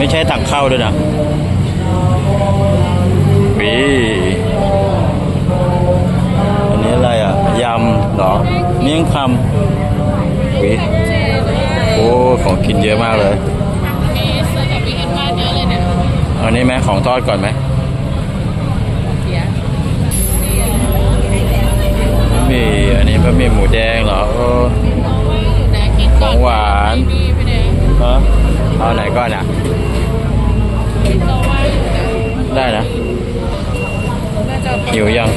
ไม่ใช่ตักเข้าด้วยนะวีอันนี้อะไรอะ ยำเหรอเมี่ยงคำวีโอ้ ของกินเยอะมากเลยมีเสื้อกับวิกเอ็นบ้านเยอะเลยเนี่ยเอานี้ไหมของทอดก่อนไหมเสียมีอันนี้บะหมี่หมูแดงเหรอโอ้แต่กินก่อนของหวานมีไปเนี่ยฮะเอาไหนก่อนอะ ก็ว่าอยู่นะ ได้นะ น่าจะ หิวยัง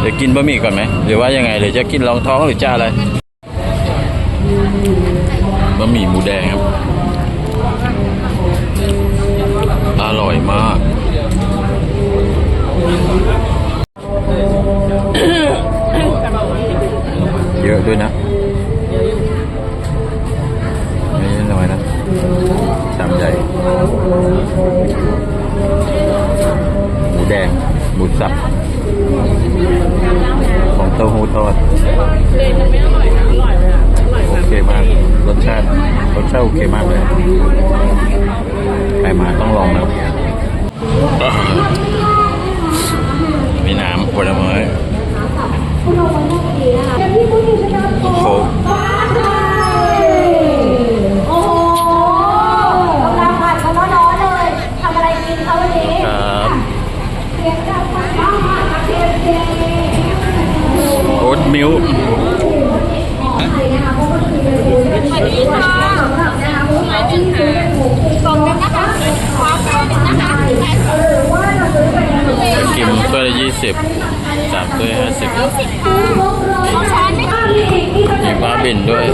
เดี๋ยวกินบะหมี่ก่อนไหมหรือว่ายังไงหรือจะกินรองท้องหรือจะอะไรบะหมี่หมูแดงครับ อร่อยมากเยอะด้วยนะไม่ใช่น้อยนะชามใหญ่หมูแดงหมูสับ รสชาโอเคมากเลยใครมาต้องลองนะครับมีน้ำผลไม้โค้กโอ้โหกำลังผัดเขาร้อนๆเลยทำอะไรกินเขาวันนี้ครับเสียงดังมากค่ะเสียงเสียงโอ๊ตมิล สวัสดีค่ะหรับนะคะผู้ชายที่ซื้อเป็นหมูกล่องนึงนะคะความแพงนะคะหรือว่าเราซื้อเป็นหมูไอติมถ้วยละยี่สิบสามถ้วยห้าสิบสิบค่ะต้องช้อนไหมคะมีบ้าบินด้วย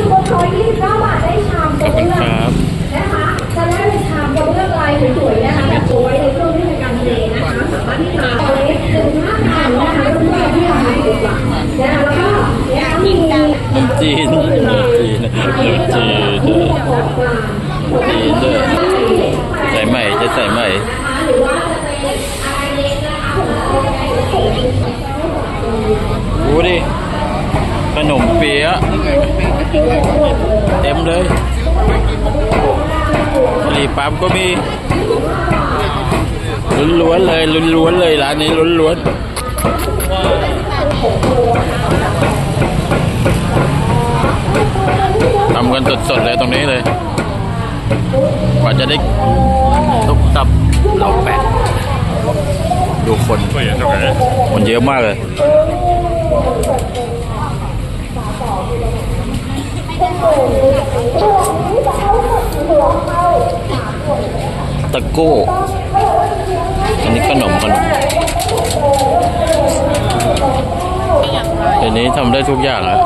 ได้ชามขอบคุณครับนะคะจะได้เป็นชามกระเบื้องลายสวยๆนะคะแบบโอ้ยในเครื่องที่ในการเทนะคะสามารถที่จะเอาเล็กถึงห้าพันนะคะรุ่นแรกที่เราให้ดีกว่า จีนจีนจีนจีนด้วยใส่ใหม่จะใส่ใหม่ดูดิขนมเปี๊ยะเต็มเลยกะหรี่ปั๊บก็มีล้วนๆเลยล้วนๆเลยร้านนี้ล้วนๆ ทำกันสดๆเลยตรงนี้เลยกว่าจะได้ทุบตับเราแปะดูคนคนเยอะมากเลยตะโก้อันนี้ขนมขนมเดี๋ยวนี้ทำได้ทุกอย่างแล้ว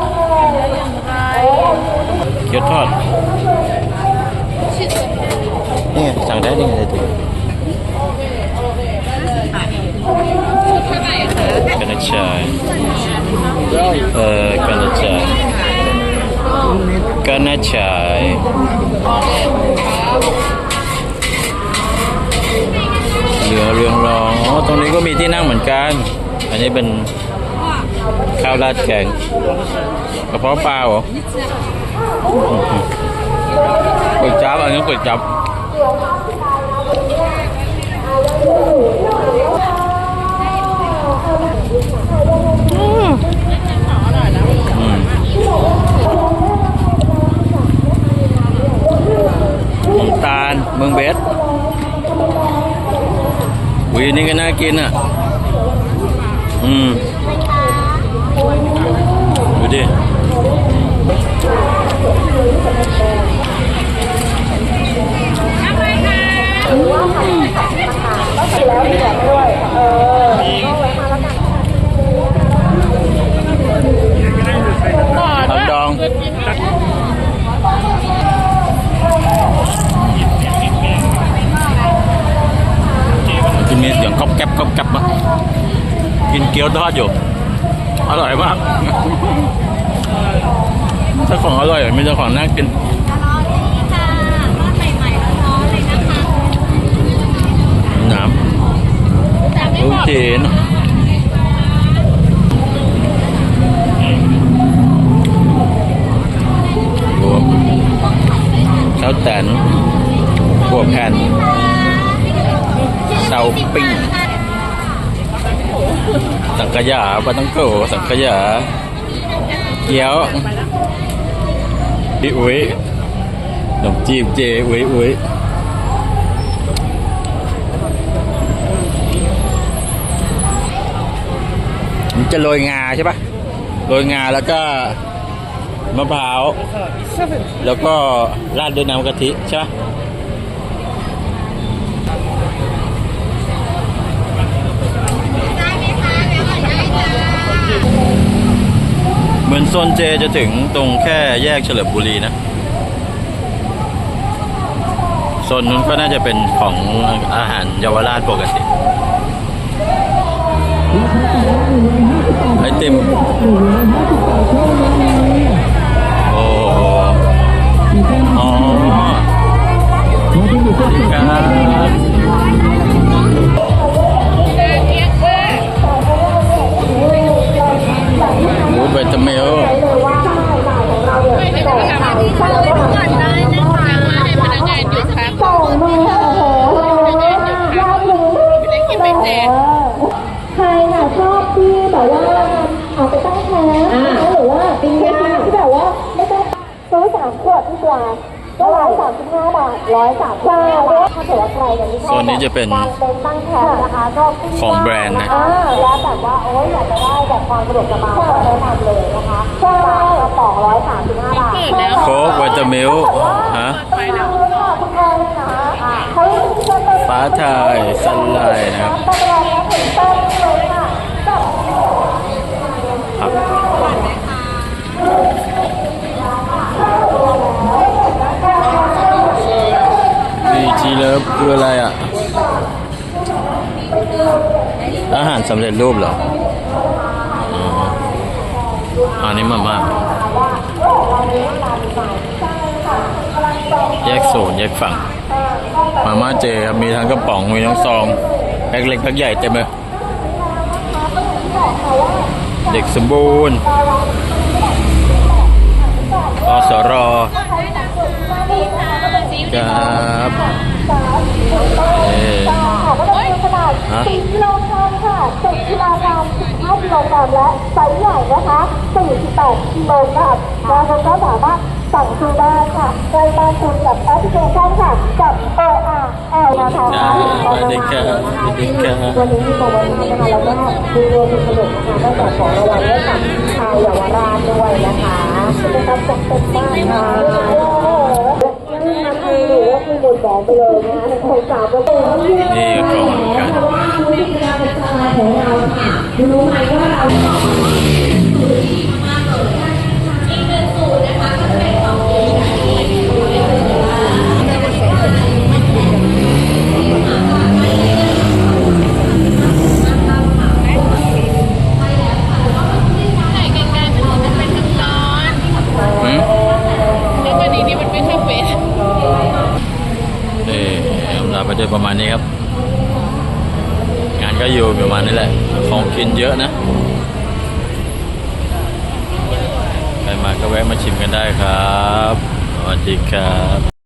เกี๊ยวทอดนี่ไงสั่งได้นี่ไงถึงเท่าไหร่คะกันนะชายเออกันนะชายกันนะชายเหลือเรืองรองอ๋อตรงนี้ก็มีที่นั่งเหมือนกัน อันนี้เป็นข้าวราดแกงกระเพาะปลาเหรอ ก๋วยจั๊บอันนี้ก๋วยจั๊บอืมน้ำตาลเมืองเบสวีนี่ก็น่ากินอะ อืมดูดิ ดองกินมีเสียงก๊อบแก๊บก๊อบแก๊บอะกินเกี๊ยวทอดอยู่ อร่อยมาก เจ้าของอร่อยไม่เจ้าของน่ากินน้ำลูกจีนรวมข้าวแตนหัวแผ่นเซาปิ้งสังขยาปลาตังโกสังขยาเกี๊ยว พี่อุ้ยขนมจีบเจอุ้ยอุ้ยมันจะโรยงาใช่ปะโรยงาแล้วก็มะพร้าวแล้วก็ราดด้วยน้ำกะทิใช่ปะเเหมือนโซนเจจะถึงตรงแค่แยกเฉลิมบุรีนะโซนนู้นก็น่าจะเป็นของอาหารเยาวราชปกติไอติมโอ้โหอ๋อสวัสดีครับ วูดเวตามิลไม่ได้ทำอะไรที่เราไม่ก่อนได้นะคะให้พนักงานหยุดพักส่งมือโอ้โหเลยว่ายอดรู้ไม่ได้กินไม่เสร็จใครน่ะชอบที่แบบว่าเอาไปตั้งแคมป์นะคะหรือว่าเป็นยาที่แบบว่าไม่ต้องซื้อสามขวดที่กว่า ก็ร้อยสามสิบห้าบาทร้อยสามสิบห้าบาทถ้าเกิดว่าใครเนี่ยที่ชโซอบนนี้จะเป็นการเป็นตั้งแคมป์นะคะก็ของแบรนด์นะอ่าแล้วแบบว่าโอ้ยอยากจะได้แบบความสะดวกสบายก็แนะนำเลยนะคะใช่กระป๋องร้อยสามสิบห้าบาทเปิดแล้วโค้กเวตามิลฮะไปแล้วคุณแอนนะเขาฟ้าไทยสันไลน์นะครับ ตลอดแล้วถึงต้นเลยค่ะ ครับ วีจีเลิฟคืออะไรอะ อาหารสำเร็จรูปเหรออันนี้มาม่าแยกโซนแยกฝั่ง มาม่าเจครับมีทั้งกระป๋องมีทั้งซองแพ็คเล็กแพ็คใหญ่เต็มเลย เด็กสมบูรณ์อสร ครับเอ่อค่ะก็จะมีขนาดฮะ10กิโลกรัมค่ะ10กิโลกรัม15กิโลกรัมและไซส์ใหญ่นะคะ48กิโลกรัมนะคะก็สามารถสั่งซื้อได้ค่ะใกล้บ้านคุณกับแอปพลิเคชันค่ะกับ O R L นะคะสวัสดีครับสวัสดีครับ วันนี้มีโปรโมชั่นนะคะแล้วก็มีรวมถึงขนมนะคะได้จากของรางวัลให้กับชาวเยาวราชด้วยนะคะเป็นการจัดเต็มมากค่ะ คือหมดแสนไปเลยนะคะในโครงการก็เป็นนี่ก็กล่องเหมือนกันรู้ไหมว่าเรา ก็จะประมาณนี้ครับ งานก็อยู่ประมาณนี้แหละ ของกินเยอะนะใครมาก็แวะมาชิมกันได้ครับสวัสดีครับ